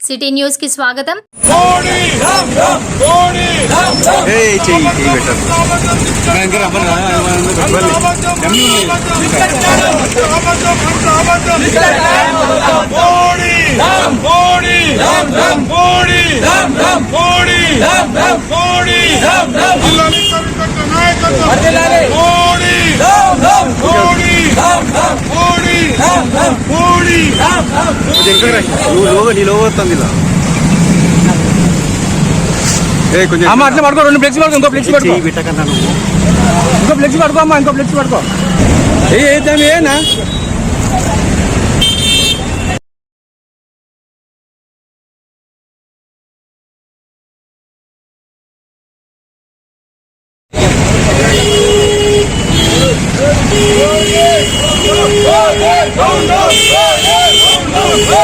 City news కి స్వాగతం మోడీ నువ్వు లోగో నీ లోగో వస్తుంది ఇలా. ఏ కొంచెం అమ్మ అట్లా పడుకో రెండు ఫ్లెక్సీ పడుకో ఇంకో ఫ్లెక్సీ పడుకో. పెట్టకన్నా నువ్వు. ఇంకో ఫ్లెక్సీ పడుకో అమ్మా ఇంకో ఫ్లెక్సీ పడుకో. ఏ ఏమి ఏనా హార్ట్కి వెల్కమ్ హార్ట్కి వెల్కమ్ హార్ట్కి వెల్కమ్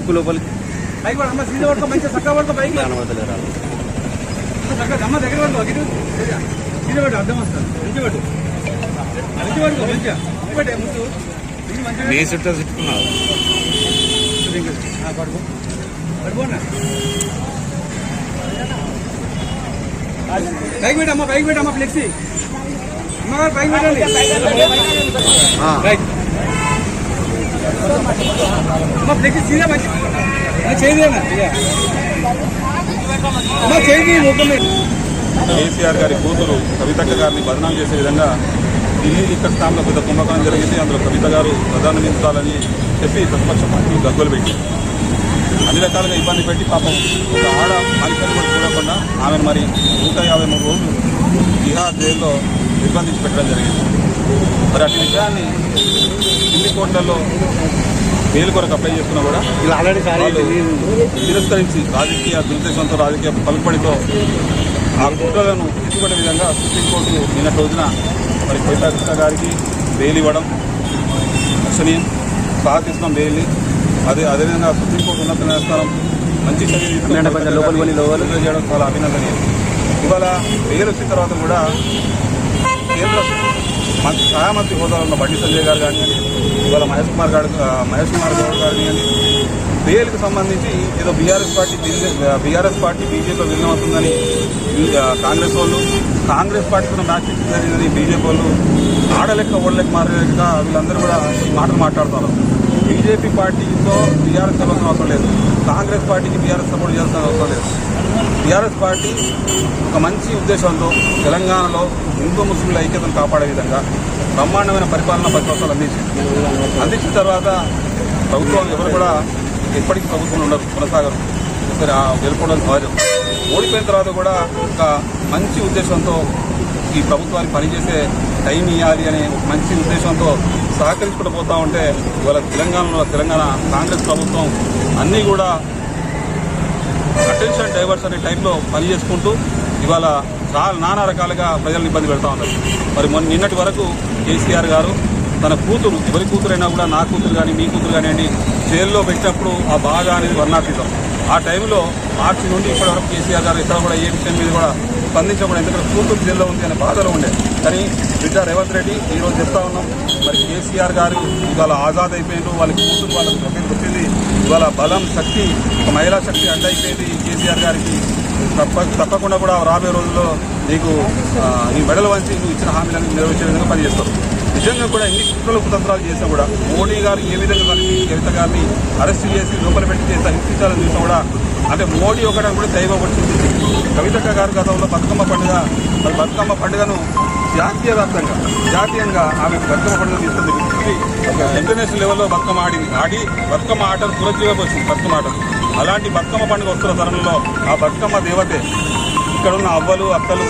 ఉప్పు లోపలికి పైకి పడు అమ్మ సీదా పడుకో మంచిగా చక్కగా పడుకో బైక్ అమ్మ దగ్గర పడుకో ఇటు సీదా పట్టు అర్థం వస్తుంది మంచి పట్టు మంచి పడుకో మంచిగా. మంచి పట్టే ముందు. ఇది మంచిగా. నీ చుట్టూ చుట్టుకున్నావు పడుకో. పడుకోండి పైకి పెట్టమ్మా పైకి పెట్టమ్మా ఫ్లెక్సీ అమ్మగారు పైకి పెట్టండి. అమ్మ ఫ్లెక్సీ సీదా మంచి చేయదేనా అమ్మ చేయి ముఖం కేసీఆర్ గారి కూతురు కవితక్క గారిని బదనాం చేసే విధంగా ఢిల్లీ లిక్కర్ స్టాంప్లో పెద్ద కుంభకోణం జరిగింది. అందులో కవిత గారు ప్రధానమించాలని చెప్పి ప్రతిపక్ష పార్టీ గగ్గోలు పెట్టి అన్ని రకాలుగా ఇబ్బంది పెట్టి పాపం ఒక ఆడ బాలికలు కూడా చూడకుండా ఆమెను మరి నూట యాభై మూడు రోజులు బీహార్ జైల్లో నిర్బంధించి పెట్టడం జరిగింది. మరి అటు విషయాన్ని ఢిల్లీ కోర్టులలో బెయిల్ కొరకు అప్లై చేసుకున్నా కూడా తిరస్కరించి రాజకీయ దురుద్దేశంతో రాజకీయ పలుకుబడితో ఆ కుట్రలను ఎత్తుకునే విధంగా సుప్రీంకోర్టు నిన్నటి రోజున మరి కవితా కృష్ణ గారికి బెయిల్ ఇవ్వడం లక్షణీయం. స్వాగతిస్తున్నాం బెయిల్ని అదే అదేవిధంగా సుప్రీంకోర్టు ఉన్నత న్యాయస్థానం మంచి చర్య చేయడం చాలా అభినందనీయం. ఇవాళ బెయిల్ వచ్చిన తర్వాత కూడా కేంద్ర మంత్రి సహాయ మంత్రి హోదాలో ఉన్న బండి సంజయ్ గారు కానివ్వండి ఇవాళ మహేష్ కుమార్ గారు మహేష్ కుమార్ గౌడ్ గారు కానివ్వండి బెయిల్కి సంబంధించి ఏదో బీఆర్ఎస్ పార్టీ బీఆర్ఎస్ పార్టీ బీజేపీలో విలీనం అవుతుందని కాంగ్రెస్ వాళ్ళు కాంగ్రెస్ పార్టీతో మ్యాచ్ జరిగిందని బీజేపీ వాళ్ళు ఆడలేక ఓడలేక మారలేక వీళ్ళందరూ కూడా మాటలు మాట్లాడుతున్నారు. బీజేపీ పార్టీతో బీఆర్ఎస్ సపోర్ట్ అవసరం లేదు. కాంగ్రెస్ పార్టీకి బీఆర్ఎస్ సపోర్ట్ చేయాల్సిన అవసరం లేదు. బీఆర్ఎస్ పార్టీ ఒక మంచి ఉద్దేశంతో తెలంగాణలో హిందూ ముస్లింల ఐక్యతను కాపాడే విధంగా బ్రహ్మాండమైన పరిపాలన పది సంవత్సరాలు అందించింది. అందించిన తర్వాత ప్రభుత్వం ఎవరు కూడా ఎప్పటికీ ప్రభుత్వం ఉండరు కొనసాగరు ఒకసారి వెళ్ళిపోవడం సహజం ఓడిపోయిన తర్వాత కూడా ఒక మంచి ఉద్దేశంతో ఈ ప్రభుత్వానికి పనిచేసే టైం ఇవ్వాలి అనే ఒక మంచి ఉద్దేశంతో సహకరించుకుంటూ పోతా ఉంటే ఇవాళ తెలంగాణలో తెలంగాణ కాంగ్రెస్ ప్రభుత్వం అన్నీ కూడా అటెన్షన్ డైవర్స్ అనే టైంలో పని చేసుకుంటూ ఇవాళ చాలా నానా రకాలుగా ప్రజలను ఇబ్బంది పెడతా ఉన్నారు. మరి మొన్న నిన్నటి వరకు కేసీఆర్ గారు తన కూతురు ఎవరి కూతురైనా కూడా నా కూతురు కానీ మీ కూతురు కానివ్వండి జైల్లో పెట్టినప్పుడు ఆ బాధ అనేది వర్ణాతీతం. ఆ టైంలో మార్చి నుండి ఇప్పటి వరకు కేసీఆర్ గారు ఇతర కూడా ఏ విషయం మీద కూడా స్పందించకూడదు ఎందుకంటే కూతురు జైల్లో ఉంది అనే బాధలో ఉండే. కానీ బిడ్డ రేవంత్ రెడ్డి ఈరోజు చెప్తా ఉన్నాం మరి కేసీఆర్ గారు ఇవాళ ఆజాద్ అయిపోయిండ్రు వాళ్ళ కూతురు వాళ్ళకి దగ్గరికి వచ్చింది ఇవాళ బలం శక్తి ఒక మహిళా శక్తి అడ్డైపోయింది కేసీఆర్ గారికి. తప్ప తప్పకుండా కూడా రాబోయే రోజుల్లో నీకు ఆ, నీ మెడలు వంచి నువ్వు ఇచ్చిన హామీలను నెరవేర్చే విధంగా పనిచేస్తారు నిజంగా కూడా ఎన్ని కుట్రలు కుతంత్రాలు చేసినా కూడా మోడీ గారు ఏ విధంగా కలిసి కవిత గారిని అరెస్ట్ చేసి లోపల పెట్టి చేసి హింసించాలని చూసినా కూడా అంటే మోడీ ఒకటి కూడా దైవ వచ్చింది. కవితక్క గారు గతంలో బతుకమ్మ పండుగ మరి బతుకమ్మ పండుగను జాతీయ వ్యాప్తంగా జాతీయంగా ఆమె బతుకమ్మ పండుగ తీసుకుంది ఇంటర్నేషనల్ లెవెల్లో బతుకమ్మ ఆడింది ఆడి బతుకమ్మ ఆటలు పురజీవకు వచ్చింది బతుకమ్మ ఆటలు అలాంటి బతుకమ్మ పండుగ వస్తున్న తరంలో ఆ బతుకమ్మ దేవతే ఇక్కడ ఉన్న అవ్వలు అక్కలు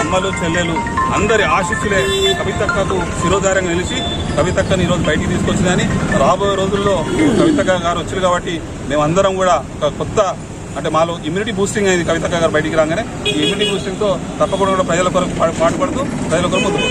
అమ్మలు చెల్లెలు అందరి ఆశీస్సులే కవితక్కకు శిరోధారంగా నిలిచి కవితక్కని ఈరోజు బయటికి తీసుకొచ్చిందని రాబోయే రోజుల్లో కవితక్క గారు వచ్చారు కాబట్టి మేమందరం కూడా ఒక కొత్త అంటే మాలో ఇమ్యూనిటీ బూస్టింగ్ అయింది కవితక్క గారు బయటికి రాగానే ఈ ఇమ్యూనిటీ బూస్టింగ్తో తప్పకుండా కూడా ప్రజల కొరకు పా- పాటుపడుతూ ప్రజల కొరకు ముందు